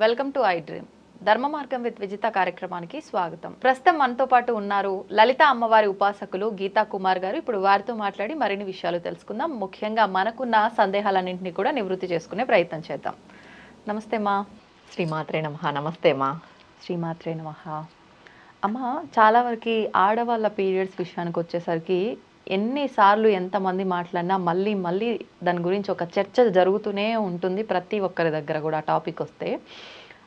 Welcome to I dream. ధర్మ మార్గం with Vijitha కార్యక్రమానికి స్వాగతం. ప్రస్తుతం మనతో పాటు ఉన్నారు లలిత అమ్మవారి ఉపాసకులు గీతా కుమార్ గారు. ఇప్పుడు వారితో మాట్లాడి మరిన్ని విషయాలు తెలుసుకుందాం. ముఖ్యంగా మనకున్న సందేహాలన్నింటినీ కూడా నివృత్తి చేసుకునే ప్రయత్నం చేద్దాం. నమస్తే మా. శ్రీమాత్రే నమ. నమస్తే మా. శ్రీమాత్రే నమః. అమ్మ చాలా వరకు ఆడవాళ్ళ పీరియడ్స్ విషయానికి వచ్చేసరికి ఎన్నిసార్లు ఎంతమంది మాట్లాడినా మళ్ళీ మళ్ళీ దాని గురించి ఒక చర్చ జరుగుతూనే ఉంటుంది ప్రతి ఒక్కరి దగ్గర కూడా టాపిక్ వస్తే.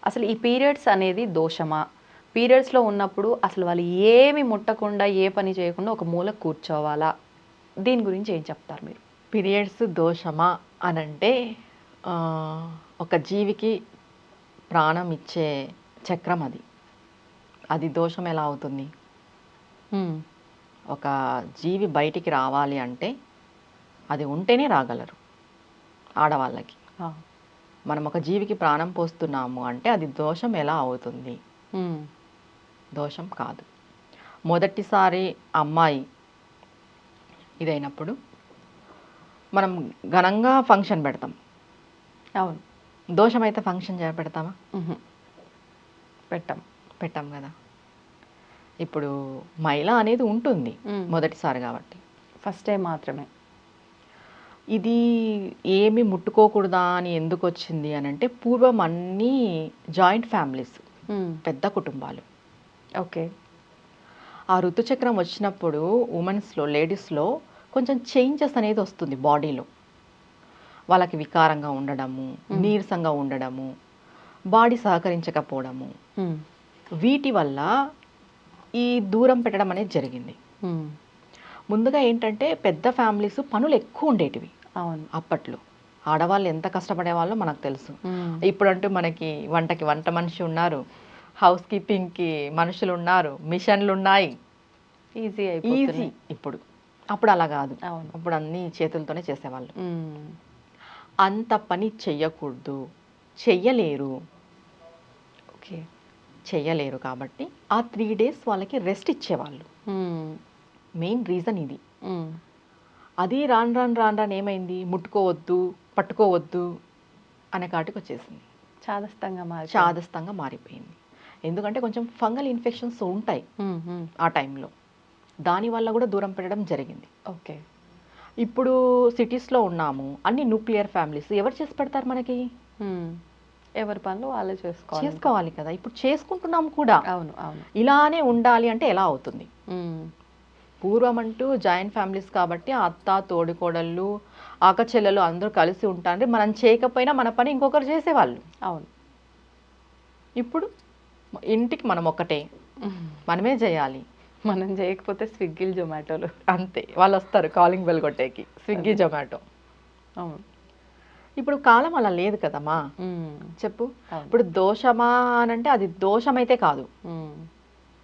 అసలు ఈ పీరియడ్స్ అనేది దోషమా? పీరియడ్స్లో ఉన్నప్పుడు అసలు వాళ్ళు ఏమి ముట్టకుండా ఏ పని చేయకుండా ఒక మూల కూర్చోవాలా? దీని గురించి ఏం చెప్తారు మీరు? పీరియడ్స్ దోషమా అని అంటే ఆ, ఒక జీవికి ప్రాణం ఇచ్చే చక్రం అది. అది దోషం ఎలా అవుతుంది? ఒక జీవి బయటికి రావాలి అంటే అది ఉంటేనే రాగలరు ఆడవాళ్ళకి. మనం ఒక జీవికి ప్రాణం పోస్తున్నాము అంటే అది దోషం ఎలా అవుతుంది. దోషం కాదు. మొదటిసారి అమ్మాయి ఇదైనప్పుడు మనం ఘనంగా ఫంక్షన్ పెడతాం. అవును. దోషం అయితే ఫంక్షన్ పెడతామా. పెట్టం. పెట్టాం కదా. ఇప్పుడు మహిళ అనేది ఉంటుంది. మొదటిసారి కాబట్టి. ఫస్ట్ టైం మాత్రమే. ఇది ఏమి ముట్టుకోకూడదా అని ఎందుకు వచ్చింది అని అంటే పూర్వం అన్నీ జాయింట్ ఫ్యామిలీస్. పెద్ద కుటుంబాలు. ఓకే. ఆ ఋతుచక్రం వచ్చినప్పుడు ఉమెన్స్లో లేడీస్లో కొంచెం చేంజెస్ అనేది వస్తుంది బాడీలో. వాళ్ళకి వికారంగా ఉండడము నీరసంగా ఉండడము బాడీ సహకరించకపోవడము. వీటి వల్ల ఈ దూరం పెట్టడం అనేది జరిగింది. ముందుగా ఏంటంటే పెద్ద ఫ్యామిలీస్ పనులు ఎక్కువ ఉండేటివి అవును. అప్పట్లో. ఆడవాళ్ళు ఎంత కష్టపడే వాళ్ళో మనకు తెలుసు. ఇప్పుడంటూ మనకి వంటకి వంట మనిషి ఉన్నారు హౌస్ కీపింగ్కి మనుషులు ఉన్నారు మిషన్లు ఉన్నాయి. ఈజీ ఈజీ ఇప్పుడు. అప్పుడు అలా కాదు. అప్పుడు అన్ని చేతులతోనే చేసేవాళ్ళు. అంత పని చెయ్యకూడదు చెయ్యలేరు. ఓకే. చెయ్యలేరు కాబట్టి ఆ త్రీ డేస్ వాళ్ళకి రెస్ట్ ఇచ్చేవాళ్ళు. మెయిన్ రీజన్ ఇది. ఉమ్. అది రాను రాను రాను రాను ఏమైంది? ముట్టుకోవద్దు పట్టుకోవద్దు అనే కాటికి వచ్చేసింది. చాదస్తంగా మారి చాదస్తంగా మారిపోయింది. ఎందుకంటే కొంచెం ఫంగల్ ఇన్ఫెక్షన్స్ ఉంటాయి. ఉమ్. ఆ టైంలో. దానివల్ల కూడా దూరం పెట్టడం జరిగింది. ఓకే. ఇప్పుడు సిటీస్లో ఉన్నాము. అన్ని న్యూక్లియర్ ఫ్యామిలీస్ ఎవరు చేసి పెడతారు మనకి. ఎవరి పనులు వాళ్ళే చేసుకోవాలి చేసుకోవాలి కదా. ఇప్పుడు చేసుకుంటున్నాం కూడా. అవును అవును. ఇలానే ఉండాలి అంటే ఎలా అవుతుంది. పూర్వం అంటూ జాయింట్ ఫ్యామిలీస్ కాబట్టి అత్త తోడికోడళ్ళు ఆకచెల్లెలు అందరూ కలిసి ఉంటారు మనం చేయకపోయినా మన పని ఇంకొకరు చేసేవాళ్ళు. అవును. ఇప్పుడు ఇంటికి మనం ఒక్కటే. ఉమ్. మనమే చేయాలి. మనం చేయకపోతే స్విగ్గీలు జొమాటోలు. అంతే. వాళ్ళు వస్తారు కాలింగ్ బెల్ కొట్టేకి. Swiggy Zomato. అవును. ఇప్పుడు కాలం అలా లేదు కదమ్మా. చెప్పు. ఇప్పుడు దోషమా అని అంటే అది దోషమైతే కాదు.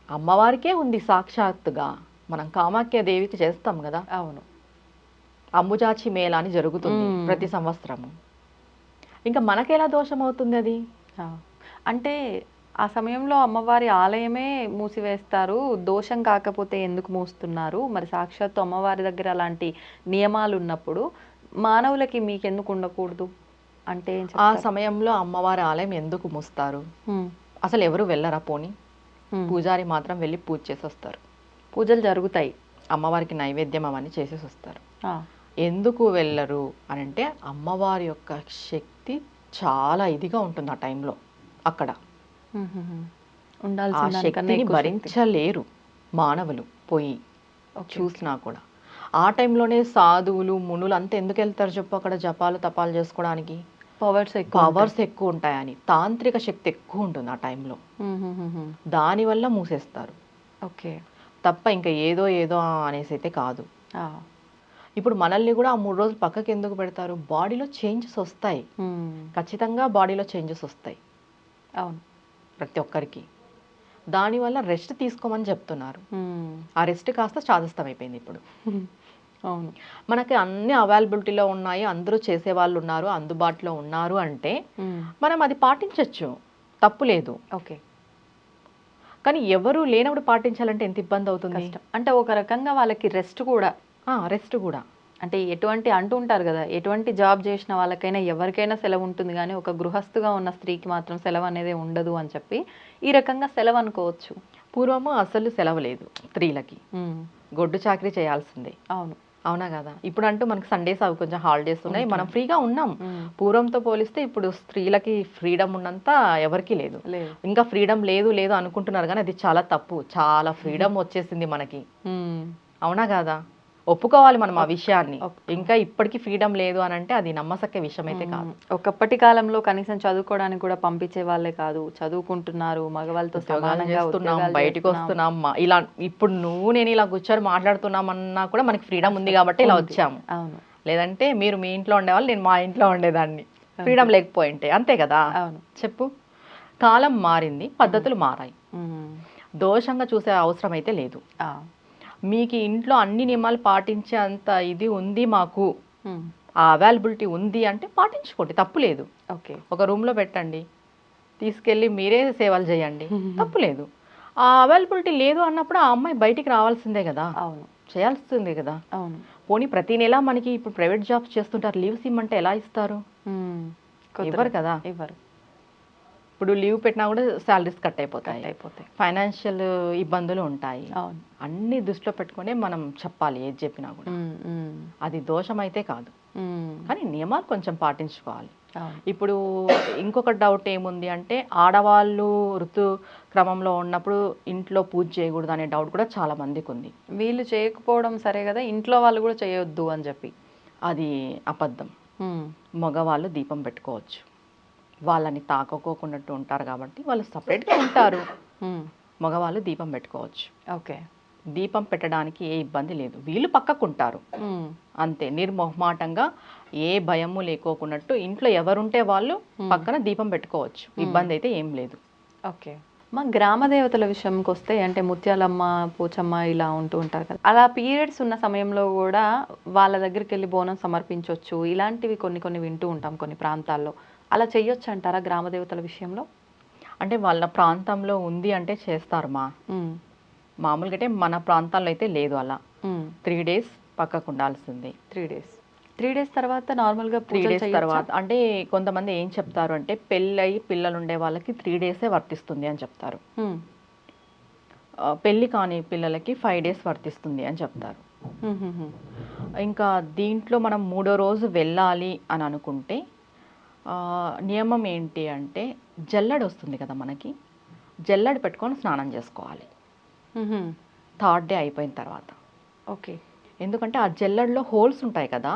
అమ్మవారికే ఉంది సాక్షాత్తుగా మనం కామాఖ్య దేవికి చేస్తాం కదా అవును అంబుజాచి మేళ అని జరుగుతుంది. ప్రతి సంవత్సరము ఇంకా మనకెలా దోషం అవుతుంది అది. అంటే ఆ సమయంలో అమ్మవారి ఆలయమే మూసివేస్తారు దోషం కాకపోతే ఎందుకు మూస్తున్నారు మరి సాక్షాత్తు అమ్మవారి దగ్గర అలాంటి నియమాలు ఉన్నప్పుడు మానవులకి మీకెందుకు ఉండకూడదు అంటే ఆ? సమయంలో అమ్మవారి ఆలయం ఎందుకు మూస్తారు. అసలు ఎవరు వెళ్ళరా పోని. పూజారి మాత్రం వెళ్ళి పూజ చేసి వస్తారు పూజలు జరుగుతాయి అమ్మవారికి నైవేద్యం అవన్నీ చేసేసి వస్తారు. ఎందుకు వెళ్ళరు అని అంటే అమ్మవారి యొక్క శక్తి చాలా ఇదిగా ఉంటుంది ఆ టైంలో అక్కడ ఉండాల్సిన శక్తిని శక్తి. భరించలేరు మానవులు పోయి. చూసినా కూడా ఆ టైంలోనే సాధువులు మునులు అంతా ఎందుకు వెళ్తారు చెప్పు అక్కడ జపాలు తపాలు చేసుకోవడానికి? పవర్స్ ఎక్కువ పవర్స్ ఎక్కువ ఉంటాయని. తాంత్రిక శక్తి ఎక్కువ ఉంటుంది ఆ టైంలో. దానివల్ల మూసేస్తారు. ఓకే. తప్ప ఇంకా ఏదో ఏదో అనేసి అయితే కాదు. ఇప్పుడు మనల్ని కూడా ఆ మూడు రోజులు పక్కకి ఎందుకు పెడతారు? బాడీలో చేంజెస్ వస్తాయి. ఖచ్చితంగా బాడీలో చేంజెస్ వస్తాయి. అవును. ప్రతి ఒక్కరికి. దానివల్ల రెస్ట్ తీసుకోమని చెప్తున్నారు. ఆ రెస్ట్ కాస్త చాదస్తం అయిపోయింది ఇప్పుడు. అవును. మనకి అన్ని అవైలబిలిటీలో ఉన్నాయి అందరూ చేసేవాళ్ళు ఉన్నారు అందుబాటులో ఉన్నారు అంటే. మనం అది పాటించవచ్చు తప్పు లేదు. ఓకే. కానీ ఎవరు లేనప్పుడు పాటించాలంటే ఎంత ఇబ్బంది అవుతుంది? కష్టం. అంటే ఒక రకంగా వాళ్ళకి రెస్ట్ కూడా రెస్ట్ కూడా. అంటే ఎటువంటి అంటుంటారు కదా ఎటువంటి జాబ్ చేసిన వాళ్ళకైనా ఎవరికైనా సెలవు ఉంటుంది కానీ ఒక గృహస్థుగా ఉన్న స్త్రీకి మాత్రం సెలవు అనేది ఉండదు అని చెప్పి ఈ రకంగా సెలవు అనుకోవచ్చు. పూర్వము అసలు సెలవు లేదు స్త్రీలకి. గొడ్డు చాకరీ చేయాల్సిందే. అవును. అవునా కదా? ఇప్పుడు అంటూ మనకి సండేస్ అవి కొంచెం హాలిడేస్ ఉన్నాయి. మనం ఫ్రీగా ఉన్నాం. పూర్వంతో పోలిస్తే ఇప్పుడు స్త్రీలకి ఫ్రీడమ్ ఉన్నంత ఎవరికీ లేదు. ఇంకా ఫ్రీడమ్ లేదు లేదు అనుకుంటున్నారు కానీ అది చాలా తప్పు. చాలా ఫ్రీడమ్ వచ్చేసింది మనకి. అవునా కాదా? ఒప్పుకోవాలి మనం ఆ విషయాన్ని. ఇంకా ఇప్పటికీ ఫ్రీడమ్ లేదు అని అంటే అది నమ్మసక్క విషయం అయితే కాదు. ఒకప్పటి కాలంలో కనీసం చదువుకోవడానికి కూడా పంపించే వాళ్ళే కాదు. చదువుకుంటున్నారు మగవాళ్ళతో చేస్తున్నాం బయటికి. వస్తున్నాం. ఇలా ఇప్పుడు నువ్వు నేను ఇలా కూర్చొని మాట్లాడుతున్నామన్నా కూడా మనకి ఫ్రీడమ్ ఉంది కాబట్టి ఇలా. వచ్చాము. అవును. లేదంటే మీరు మీ ఇంట్లో ఉండేవాళ్ళు నేను మా ఇంట్లో ఉండేదాన్ని. ఫ్రీడమ్ లేకపోయింటే అంతే కదా? అవును. చెప్పు. కాలం మారింది పద్ధతులు మారాయి. దోషంగా చూసే అవసరం అయితే లేదు మీకు ఇంట్లో అన్ని నియమాలు పాటించే అంత ఇది ఉంది మాకు. ఆ అవైలబిలిటీ ఉంది అంటే పాటించుకోండి తప్పు లేదు. ఓకే. ఒక రూమ్లో పెట్టండి తీసుకెళ్ళి మీరే సేవలు చేయండి తప్పు లేదు. ఆ అవైలబిలిటీ లేదు అన్నప్పుడు ఆ అమ్మాయి బయటికి రావాల్సిందే కదా. అవును. చేయాల్సిందే కదా. అవును. పోనీ ప్రతి నెల మనకి ఇప్పుడు ప్రైవేట్ జాబ్స్ చేస్తుంటారు లీవ్స్ ఇమ్మంటే ఎలా ఇస్తారు. ఇవ్వరు కదా. ఇవ్వరు. ఇప్పుడు లీవ్ పెట్టినా కూడా శాలరీస్ కట్ అయిపోతాయి. అయిపోతాయి. ఫైనాన్షియల్ ఇబ్బందులు ఉంటాయి. అన్ని దృష్టిలో పెట్టుకునే మనం చెప్పాలి ఏది చెప్పినా కూడా. అది దోషం అయితే కాదు కానీ నియమాలు కొంచెం పాటించుకోవాలి. ఇప్పుడు ఇంకొక డౌట్ ఏముంది అంటే ఆడవాళ్ళు ఋతు క్రమంలో ఉన్నప్పుడు ఇంట్లో పూజ చేయకూడదు అనే డౌట్ కూడా చాలా మందికి ఉంది. వీళ్ళు చేయకపోవడం సరే కదా ఇంట్లో వాళ్ళు కూడా చేయొద్దు అని చెప్పి. అది అబద్ధం. మగవాళ్ళు దీపం పెట్టుకోవచ్చు. వాళ్ళని తాకకోకున్నట్టు ఉంటారు కాబట్టి వాళ్ళు సపరేట్గా ఉంటారు. మగవాళ్ళు దీపం పెట్టుకోవచ్చు. ఓకే. దీపం పెట్టడానికి ఏ ఇబ్బంది లేదు. వీళ్ళు పక్కకుంటారు. అంతే. నిర్మోహమాటంగా ఏ భయము లేకోకున్నట్టు ఇంట్లో ఎవరుంటే వాళ్ళు పక్కన దీపం పెట్టుకోవచ్చు. ఇబ్బంది అయితే ఏం లేదు. ఓకే. మా గ్రామ దేవతల విషయంకి వస్తే అంటే ముత్యాలమ్మ పోచమ్మ ఇలా ఉంటూ ఉంటారు కదా. అలా పీరియడ్స్ ఉన్న సమయంలో కూడా వాళ్ళ దగ్గరికి వెళ్ళి బోనం సమర్పించవచ్చు ఇలాంటివి కొన్ని కొన్ని వింటూ ఉంటాం కొన్ని ప్రాంతాల్లో. అలా చెయ్యొచ్చు అంటారా గ్రామ దేవతల విషయంలో? అంటే వాళ్ళ ప్రాంతంలో ఉంది అంటే చేస్తారు మా. మామూలుగా అయితే మన ప్రాంతాల్లో అయితే లేదు అలా. త్రీ డేస్ పక్కకు ఉండాల్సిందే. Three days. త్రీ డేస్ తర్వాత నార్మల్గా త్రీ డేస్? తర్వాత. అంటే కొంతమంది ఏం చెప్తారు అంటే పెళ్ళయి పిల్లలు ఉండే వాళ్ళకి త్రీ డేసే వర్తిస్తుంది అని చెప్తారు. పెళ్ళి కాని పిల్లలకి ఫైవ్ డేస్ వర్తిస్తుంది అని చెప్తారు. ఇంకా దీంట్లో మనం మూడో రోజు వెళ్ళాలి అని అనుకుంటే నియమం ఏంటి అంటే జల్లెడ వస్తుంది కదా మనకి జల్లెడ పెట్టుకొని స్నానం చేసుకోవాలి. థర్డ్ డే అయిపోయిన తర్వాత. ఓకే. ఎందుకంటే ఆ జల్లెడలో హోల్స్ ఉంటాయి కదా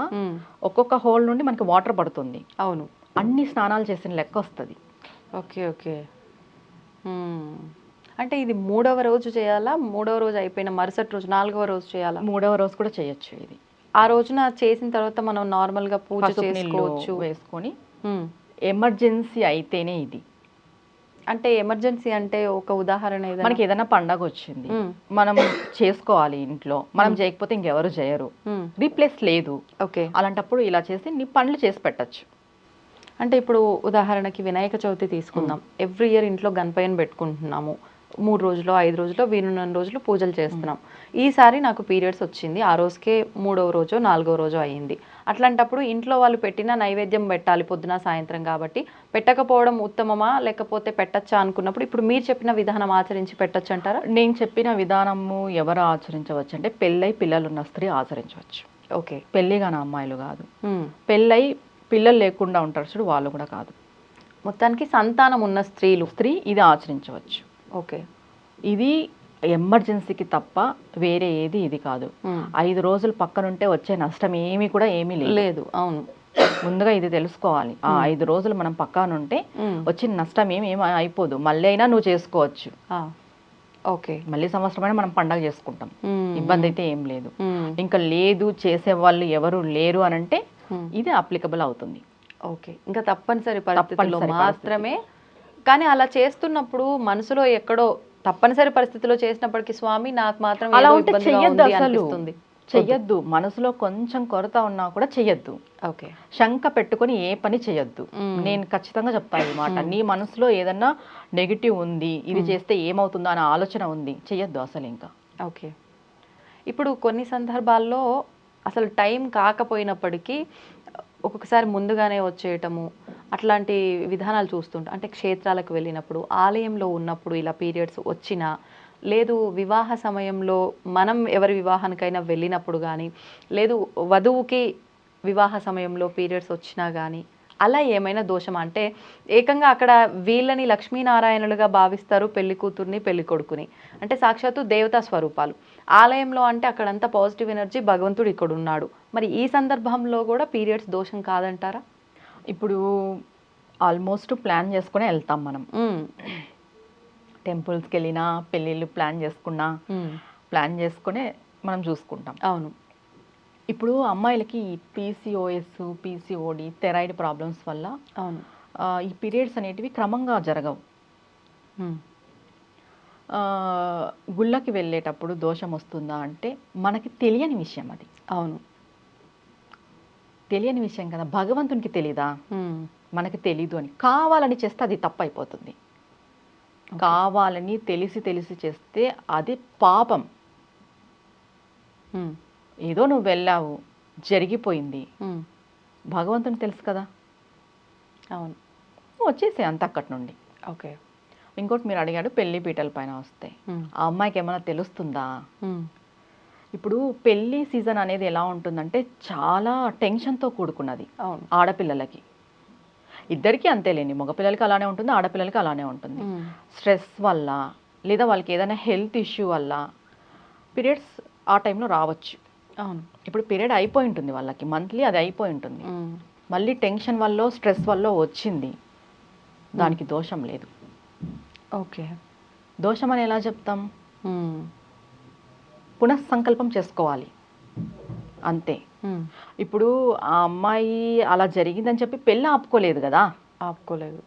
ఒక్కొక్క హోల్ నుండి మనకి వాటర్ పడుతుంది. అవును. అన్ని స్నానాలు చేసిన లెక్క వస్తుంది. Okay okay. అంటే ఇది మూడవ రోజు చేయాలా మూడవ రోజు అయిపోయిన మరుసటి రోజు నాలుగవ రోజు చేయాలా? మూడవ రోజు కూడా చేయొచ్చు ఇది. ఆ రోజున చేసిన తర్వాత మనం నార్మల్గా పూజ చేసుకోవచ్చు. వేసుకొని. ఎమర్జెన్సీ అయితేనే ఇది. అంటే ఎమర్జెన్సీ అంటే ఒక ఉదాహరణ మనకి ఏదైనా పండగ వచ్చింది. మనం చేసుకోవాలి ఇంట్లో. మనం చేయకపోతే ఇంకెవరు చేయరు. రీప్లేస్ లేదు. ఓకే. అలాంటప్పుడు ఇలా చేసి నీ పనులు చేసి పెట్టచ్చు. అంటే ఇప్పుడు ఉదాహరణకి వినాయక చవితి తీసుకుందాం. ఎవ్రీ ఇయర్ ఇంట్లో గణపయ్యను పెట్టుకుంటున్నాము. మూడు రోజులు ఐదు రోజులు వీలున్న రోజులు పూజలు చేస్తున్నాం. ఈసారి నాకు పీరియడ్స్ వచ్చింది. ఆ రోజుకే మూడవ రోజు నాలుగవ రోజు అయ్యింది. అట్లాంటప్పుడు ఇంట్లో వాళ్ళు పెట్టిన నైవేద్యం పెట్టాలి పొద్దున సాయంత్రం కాబట్టి. పెట్టకపోవడం ఉత్తమమా? లేకపోతే పెట్టచ్చా అనుకున్నప్పుడు ఇప్పుడు మీరు చెప్పిన విధానం ఆచరించి పెట్టచ్చు అంటారా నేను చెప్పిన విధానము ఎవరు ఆచరించవచ్చు అంటే పెళ్ళై పిల్లలు ఉన్న స్త్రీ ఆచరించవచ్చు. ఓకే. పెళ్ళి కాని అమ్మాయిలు కాదు. పెళ్ళై పిల్లలు లేకుండా ఉంటారు చూడు వాళ్ళు కూడా కాదు. మొత్తానికి సంతానం ఉన్న స్త్రీలు. స్త్రీ ఇది ఆచరించవచ్చు. ఓకే. ఇది ఎమర్జెన్సీకి తప్ప వేరే ఏది ఇది కాదు. ఐదు రోజులు పక్కనుంటే వచ్చే నష్టం ఏమీ కూడా ఏమీ లేదు. లేదు అవును. ముందుగా ఇది తెలుసుకోవాలి. ఆ ఐదు రోజులు మనం పక్కనుంటే. వచ్చిన నష్టం ఏమి ఏమి అయిపోదు. మళ్ళీ అయినా నువ్వు చేసుకోవచ్చు. ఓకే. మళ్ళీ సంవత్సరమైనా మనం పండగ చేసుకుంటాం. ఇబ్బంది అయితే ఏం లేదు. ఇంకా లేదు చేసే వాళ్ళు ఎవరు లేరు అని అంటే. ఇది అప్లికబుల్ అవుతుంది. ఓకే. ఇంకా తప్పనిసరి పరిస్థితుల్లో మాత్రమే కానీ అలా చేస్తున్నప్పుడు మనసులో ఎక్కడో తప్పనిసరి పరిస్థితిలో చేసినప్పటికీ స్వామి నాకు మాత్రం అలా ఉంటే చెయ్యొద్దు అనిపిస్తుంది. చెయ్యొద్దు. మనసులో కొంచెం కొరత ఉన్నా కూడా చెయ్యొద్దు. ఓకే. శంక పెట్టుకొని ఏ పని చేయొద్దు. నేను ఖచ్చితంగా చెప్తాను ఈ మాట. నీ మనసులో ఏదన్నా నెగిటివ్ ఉంది ఇది చేస్తే ఏమవుతుందో అనే ఆలోచన ఉంది. చెయ్యొద్దు అసలు ఇంకా. ఓకే. ఇప్పుడు కొన్ని సందర్భాల్లో అసలు టైం కాకపోయినప్పటికీ ఒక్కొక్కసారి ముందుగానే వచ్చేయటము అట్లాంటి విధానాలు చూస్తుంటాం. అంటే క్షేత్రాలకు వెళ్ళినప్పుడు ఆలయంలో ఉన్నప్పుడు ఇలా పీరియడ్స్ వచ్చినా లేదు వివాహ సమయంలో మనం ఎవరి వివాహానికైనా వెళ్ళినప్పుడు కానీ లేదు వధువుకి వివాహ సమయంలో పీరియడ్స్ వచ్చినా కానీ అలా ఏమైనా దోషం అంటే ఏకంగా అక్కడ వీళ్ళని లక్ష్మీనారాయణులుగా భావిస్తారు పెళ్ళి కూతుర్ని పెళ్ళి కొడుకుని. అంటే సాక్షాత్తు దేవతా స్వరూపాలు. ఆలయంలో అంటే అక్కడంతా పాజిటివ్ ఎనర్జీ భగవంతుడు ఇక్కడ ఉన్నాడు మరి ఈ సందర్భంలో కూడా పీరియడ్స్ దోషం కాదంటారా? ఇప్పుడు ఆల్మోస్ట్ ప్లాన్ చేసుకునే వెళ్తాం మనం. టెంపుల్స్కి వెళ్ళినా పెళ్ళిళ్ళు ప్లాన్ చేసుకున్నా ప్లాన్ చేసుకునే మనం చూసుకుంటాం. అవును. ఇప్పుడు అమ్మాయిలకి పీసీఓఎస్ పీసీఓడి థెరాయిడ్ ప్రాబ్లమ్స్ వల్ల అవును. ఈ పీరియడ్స్ అనేటివి క్రమంగా జరగవు. గుళ్ళకి వెళ్ళేటప్పుడు దోషం వస్తుందా అంటే మనకి తెలియని విషయం అది. అవును. తెలియని విషయం కదా భగవంతునికి తెలీదా? మనకి తెలీదు అని. కావాలని చేస్తే అది తప్పు అయిపోతుంది కావాలని తెలిసి తెలిసి చేస్తే అది పాపం. ఏదో నువ్వు వెళ్ళావు జరిగిపోయింది. భగవంతుని తెలుసు కదా? అవును. వచ్చేసే అంత అక్కడి నుండి. ఓకే. ఇంకోటి మీరు అడిగాడు పెళ్ళి పీటల పైన వస్తే. ఆ అమ్మాయికి ఏమైనా తెలుస్తుందా? ఇప్పుడు పెళ్ళి సీజన్ అనేది ఎలా ఉంటుందంటే చాలా టెన్షన్తో కూడుకున్నది ఆడపిల్లలకి. ఇద్దరికీ అంతేలేండి. మగపిల్లలకి అలానే ఉంటుంది ఆడపిల్లలకి అలానే ఉంటుంది. స్ట్రెస్ వల్ల లేదా వాళ్ళకి ఏదైనా హెల్త్ ఇష్యూ వల్ల పీరియడ్స్ ఆ టైంలో రావచ్చు. అవును. ఇప్పుడు పీరియడ్ అయిపోయి ఉంటుంది వాళ్ళకి. మంత్లీ అది అయిపోయి ఉంటుంది. మళ్ళీ టెన్షన్ వల్ల స్ట్రెస్ వల్ల వచ్చింది. దానికి దోషం లేదు. ఓకే. దోషం అని ఎలా చెప్తాం? పునఃసంకల్పం చేసుకోవాలి. అంతే. ఇప్పుడు ఆ అమ్మాయి అలా జరిగిందని చెప్పి పెళ్ళి ఆపుకోలేదు కదా? ఆపుకోలేదు.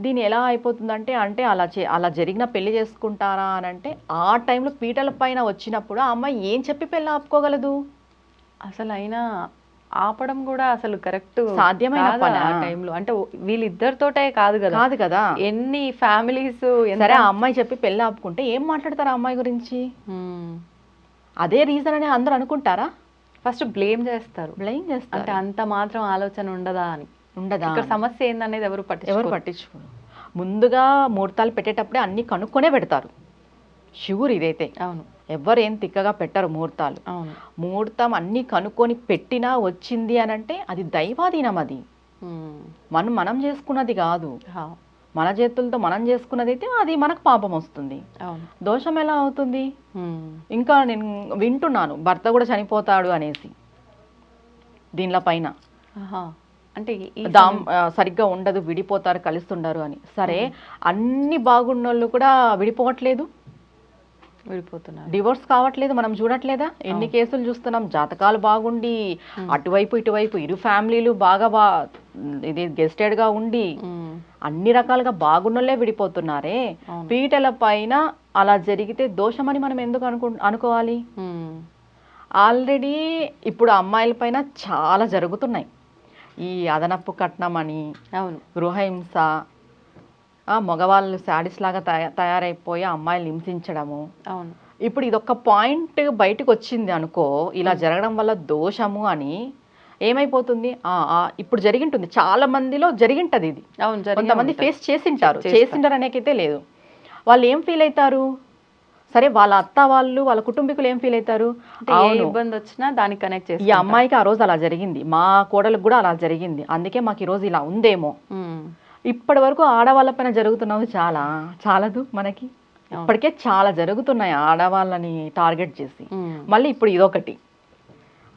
దీని ఎలా అయిపోతుందంటే అంటే అలా చే అలా జరిగిన పెళ్ళి చేసుకుంటారా అని అంటే ఆ టైంలో పీటల పైన వచ్చినప్పుడు ఆ అమ్మాయి ఏం చెప్పి పెళ్ళి ఆపుకోగలదు? అసలు అయినా ఆపడం కూడా అసలు కరెక్ట్ సాధ్యమైన? ఆ టైంలో? అంటే వీళ్ళిద్దరితోటే కాదు కదా. కాదు కదా. ఎన్ని ఫ్యామిలీస్ సరే ఆ అమ్మాయి చెప్పి పెళ్ళి ఆపుకుంటే ఏం మాట్లాడతారు ఆ అమ్మాయి గురించి? అదే రీజన్ అని అందరూ అనుకుంటారా? ఫస్ట్ బ్లేమ్ చేస్తారు. బ్లైమ్ అంటే చేస్తారు అంత మాత్రం ఆలోచన ఉండదా అని. ఉండదా ఇక్కడ సమస్య ఏందనేది ఎవరు ఎవరు పట్టించుకోరు. ముందుగా ముహూర్తాలు పెట్టేటప్పుడే అన్ని కనుక్కొనే పెడతారు. షూర్ ఇదైతే. అవును. ఎవ్వరు ఏం తిక్కగా పెట్టరు ముహూర్తాలు. అవును. ముహూర్తం అన్ని కనుక్కొని పెట్టినా వచ్చింది అని అంటే అది దైవాధీనం అది. మనం మనం చేసుకున్నది కాదు. మన చేతులతో మనం చేసుకున్నది అయితే అది మనకు పాపం వస్తుంది. దోషం ఎలా అవుతుంది? ఇంకా నేను వింటున్నాను. భర్త కూడా చనిపోతాడు అనేసి. దీనిలో పైన. అంటే ఈ దాం ఆ, సరిగ్గా ఉండదు విడిపోతారు కలుస్తుండరు అని. సరే అన్ని బాగున్నోళ్ళు కూడా విడిపోవట్లేదు? విడిపోతున్నారు. డివోర్స్ కావట్లేదు మనం చూడట్లేదా? ఎన్ని కేసులు చూస్తున్నాం జాతకాలు బాగుండి అటువైపు ఇటువైపు ఇరు ఫ్యామిలీలు బాగా బా ఇది గెస్టెడ్గా ఉండి అన్ని రకాలుగా బాగున్నోళ్ళే విడిపోతున్నారే. పీటల పైన అలా జరిగితే దోషమని మనం ఎందుకు అనుకు అనుకోవాలి? ఆల్రెడీ ఇప్పుడు అమ్మాయిల పైన చాలా జరుగుతున్నాయి. ఈ అదనపు కట్నం అని అవును. గృహహింస మగవాళ్ళు శాడీస్ లాగా తయా తయారైపోయి అమ్మాయిలు హింసించడము. అవును. ఇప్పుడు ఇదొక పాయింట్ బయటకు వచ్చింది అనుకో ఇలా జరగడం వల్ల దోషము అని ఏమైపోతుంది? ఆ, ఆ, ఇప్పుడు జరిగింటుంది. చాలా మందిలో జరిగింటది ఇది. అవును కొంతమంది. ఫేస్ చేసింటారు. చేసింటారు అనేకైతే లేదు. వాళ్ళు ఏం ఫీల్ అవుతారు సరే వాళ్ళ అత్త వాళ్ళు వాళ్ళ కుటుంబీకులు ఏం ఫీల్ అవుతారు ఇబ్బంది వచ్చినా దానికి కనెక్ట్ ఈ చేసి అమ్మాయికి ఆ రోజు అలా జరిగింది. మా కోడలకు కూడా అలా జరిగింది. అందుకే మాకు ఈ రోజు ఇలా ఉందేమో. ఇప్పటి వరకు ఆడవాళ్ళ పైన జరుగుతున్నవి చాలా. చాలదు మనకి? ఇప్పటికే చాలా జరుగుతున్నాయి ఆడవాళ్ళని టార్గెట్ చేసి. మళ్ళీ ఇప్పుడు ఇదొకటి.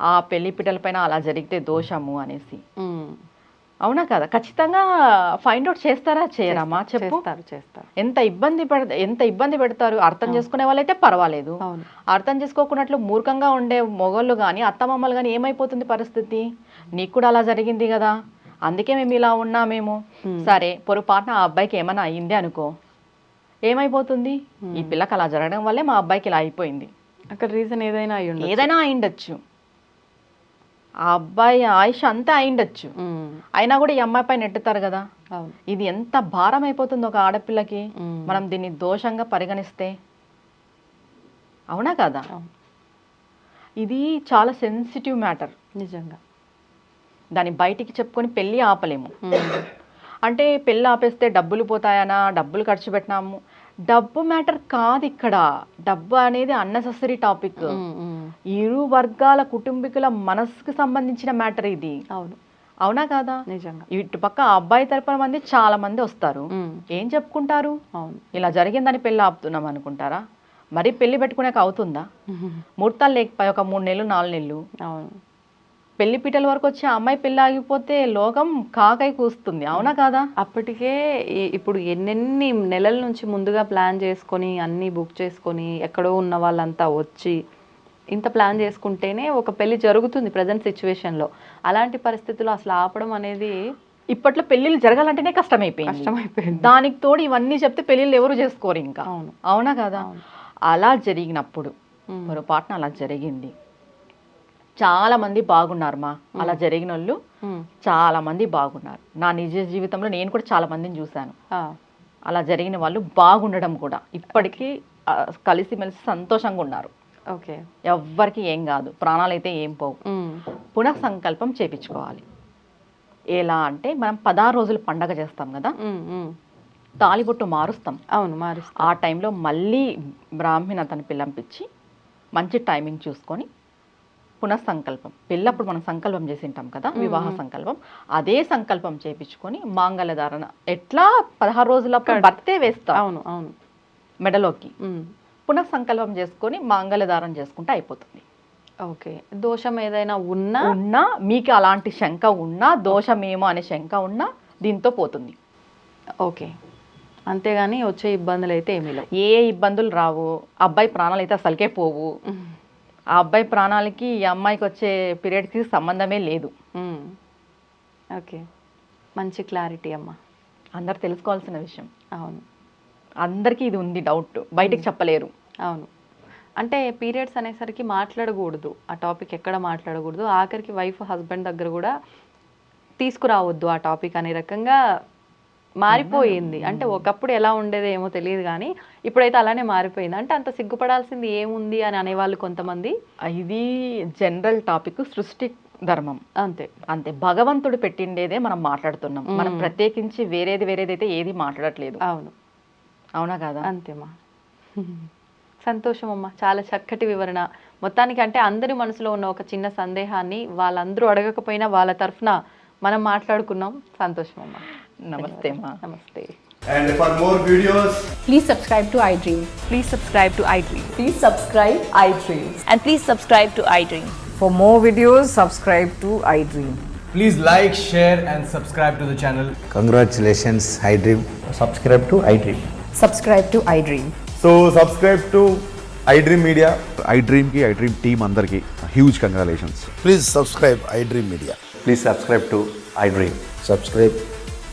ఆ పెళ్ళి పైన అలా జరిగితే దోషము అనేసి. అవునా కదా? ఖచ్చితంగా ఫైండ్ అవుట్ చేస్తారా? చేయరామా? చెప్పు. చేస్తారు ఎంత ఇబ్బంది పెడ ఎంత ఇబ్బంది పెడతారు? అర్థం చేసుకునే వాళ్ళైతే పర్వాలేదు. అర్థం చేసుకోకున్నట్లు మూర్ఖంగా ఉండే మొగోళ్ళు కానీ అత్తమామలు కానీ ఏమైపోతుంది పరిస్థితి? నీకు కూడా అలా జరిగింది కదా. అందుకే మేము ఇలా ఉన్నామేమో. సరే పొరపాటున ఆ అబ్బాయికి ఏమైనా అయ్యింది అనుకో. ఏమైపోతుంది? ఈ పిల్లకి అలా జరగడం వల్లే మా అబ్బాయికి ఇలా అయిపోయింది. అక్కడ రీజన్ ఏదైనా. ఏదైనా అయిండొచ్చు. ఆ అబ్బాయి ఆయుష్ అంతా అయిండొచ్చు. అయినా కూడా ఈ అమ్మాయి పైన నెట్టుతారు కదా. ఇది ఎంత భారం అయిపోతుంది ఒక ఆడపిల్లకి. మనం దీన్ని దోషంగా పరిగణిస్తే. అవునా కదా. ఇది చాలా సెన్సిటివ్ మ్యాటర్ నిజంగా. దాన్ని బయటికి చెప్పుకొని పెళ్ళి ఆపలేము. అంటే పెళ్ళి ఆపేస్తే డబ్బులు పోతాయనా? డబ్బులు ఖర్చు పెట్టినాము. డబ్బు మ్యాటర్ కాదు ఇక్కడ. డబ్బు అనేది అన్నెసెసరీ టాపిక్. ఇరు వర్గాల కుటుంబీకుల మనసుకు సంబంధించిన మ్యాటర్ ఇది. అవును. అవునా కాదా? నిజంగా. ఇటు పక్క అబ్బాయి తరపున మంది చాలా మంది వస్తారు. ఏం చెప్పుకుంటారు? అవును. ఇలా జరిగిందని పెళ్ళి ఆపుతున్నాం అనుకుంటారా? మరి పెళ్ళి పెట్టుకునేక అవుతుందా. ముహూర్తాలు లేకపోయి ఒక మూడు నెలలు నాలుగు నెలలు. అవును. పెళ్ళి పీటల వరకు వచ్చి అమ్మాయి పెళ్ళి ఆగిపోతే లోకం కాకై కూస్తుంది. అవునా కాదా? అప్పటికే ఇప్పుడు ఎన్నెన్ని నెలల నుంచి ముందుగా ప్లాన్ చేసుకొని అన్నీ బుక్ చేసుకొని ఎక్కడో ఉన్న వాళ్ళంతా వచ్చి ఇంత ప్లాన్ చేసుకుంటేనే ఒక పెళ్ళి జరుగుతుంది ప్రజెంట్ సిచ్యువేషన్లో. అలాంటి పరిస్థితుల్లో అసలు ఆపడం అనేది ఇప్పట్లో పెళ్ళిళ్ళు జరగాలంటేనే కష్టమైపోయింది. కష్టమైపోయింది. దానికి తోడు ఇవన్నీ చెప్తే పెళ్ళిళ్ళు ఎవరు చేసుకోరు ఇంకా. అవును. అవునా కదా. అలా జరిగినప్పుడు. పొరపాటున అలా జరిగింది. చాలా మంది బాగున్నారు మా. అలా జరిగిన వాళ్ళు. చాలా మంది బాగున్నారు. నా నిజ జీవితంలో నేను కూడా చాలా మందిని చూశాను. అలా జరిగిన వాళ్ళు బాగుండడం కూడా. ఇప్పటికీ కలిసిమెలిసి సంతోషంగా ఉన్నారు. ఓకే. ఎవ్వరికి ఏం కాదు. ప్రాణాలైతే ఏం పోవు. పునః సంకల్పం చేపించుకోవాలి. ఎలా అంటే మనం పదహారు రోజులు పండగ చేస్తాం కదా. తాలిబొట్టు మారుస్తాం. అవును మారుస్తా. ఆ టైంలో మళ్ళీ బ్రాహ్మణ అతని పిల్లంపించి మంచి టైమింగ్ చూసుకొని పునఃసంకల్పం పెళ్ళప్పుడు మనం సంకల్పం చేసి ఉంటాం కదా వివాహ సంకల్పం. అదే సంకల్పం చేపించుకొని మాంగళ్య ధారణ. ఎట్లా? పదహారు రోజులప్పుడు భర్తే వేస్తాం. అవును అవును. మెడలోకి. పునఃసంకల్పం చేసుకొని మాంగళ్య ధారణ చేసుకుంటే అయిపోతుంది. ఓకే. దోషం ఏదైనా ఉన్నా? ఉన్నా మీకు అలాంటి శంక ఉన్నా దోషమేమో అనే శంక ఉన్నా దీంతో పోతుంది. ఓకే. అంతేగాని వచ్చే ఇబ్బందులు అయితే ఏమీ లేవు. ఏ ఇబ్బందులు రావు. అబ్బాయి ప్రాణాలు అయితే అసలుకే పోవు. ఆ అబ్బాయి ప్రాణాలకి ఈ అమ్మాయికి వచ్చే పీరియడ్కి సంబంధమే లేదు. ఓకే. మంచి క్లారిటీ అమ్మా. అందరు తెలుసుకోవాల్సిన విషయం. అవును. అందరికీ ఇది ఉంది డౌట్ బయటికి చెప్పలేరు. అవును. అంటే పీరియడ్స్ అనేసరికి మాట్లాడకూడదు. ఆ టాపిక్ ఎక్కడ మాట్లాడకూడదు. ఆఖరికి వైఫ్ హస్బెండ్ దగ్గర కూడా తీసుకురావద్దు ఆ టాపిక్ అనే రకంగా మారిపోయింది. అంటే ఒకప్పుడు ఎలా ఉండేదో ఏమో తెలియదు కానీ ఇప్పుడైతే అలానే మారిపోయింది. అంటే అంత సిగ్గుపడాల్సింది ఏముంది అని అనేవాళ్ళు కొంతమంది. ఇది జనరల్ టాపిక్ సృష్టి ధర్మం. అంతే. అంతే. భగవంతుడు పెట్టిండేదే మనం మాట్లాడుతున్నాం. మనం ప్రత్యేకించి వేరేది వేరేది అయితే ఏది మాట్లాడట్లేదు. అవును. అవునా కాదా? అంతేమ్మా సంతోషం అమ్మా చాలా చక్కటి వివరణ. మొత్తానికి అంటే అందరి మనసులో ఉన్న ఒక చిన్న సందేహాన్ని వాళ్ళందరూ అడగకపోయినా వాళ్ళ తరఫున మనం మాట్లాడుకున్నాం. సంతోషం అమ్మా नमस्ते माँ नमस्ते And for more videos, please subscribe to iDream. Please subscribe to iDream. Please subscribe iDream. And please subscribe to iDream. For more videos, subscribe to iDream. Please like, share, and subscribe to the channel. Congratulations, iDream. Subscribe to iDream. Subscribe to iDream. So subscribe to iDream media iDream की iDream team अंदर की huge congratulation please subscribe iDream media please subscribe to iDream subscribe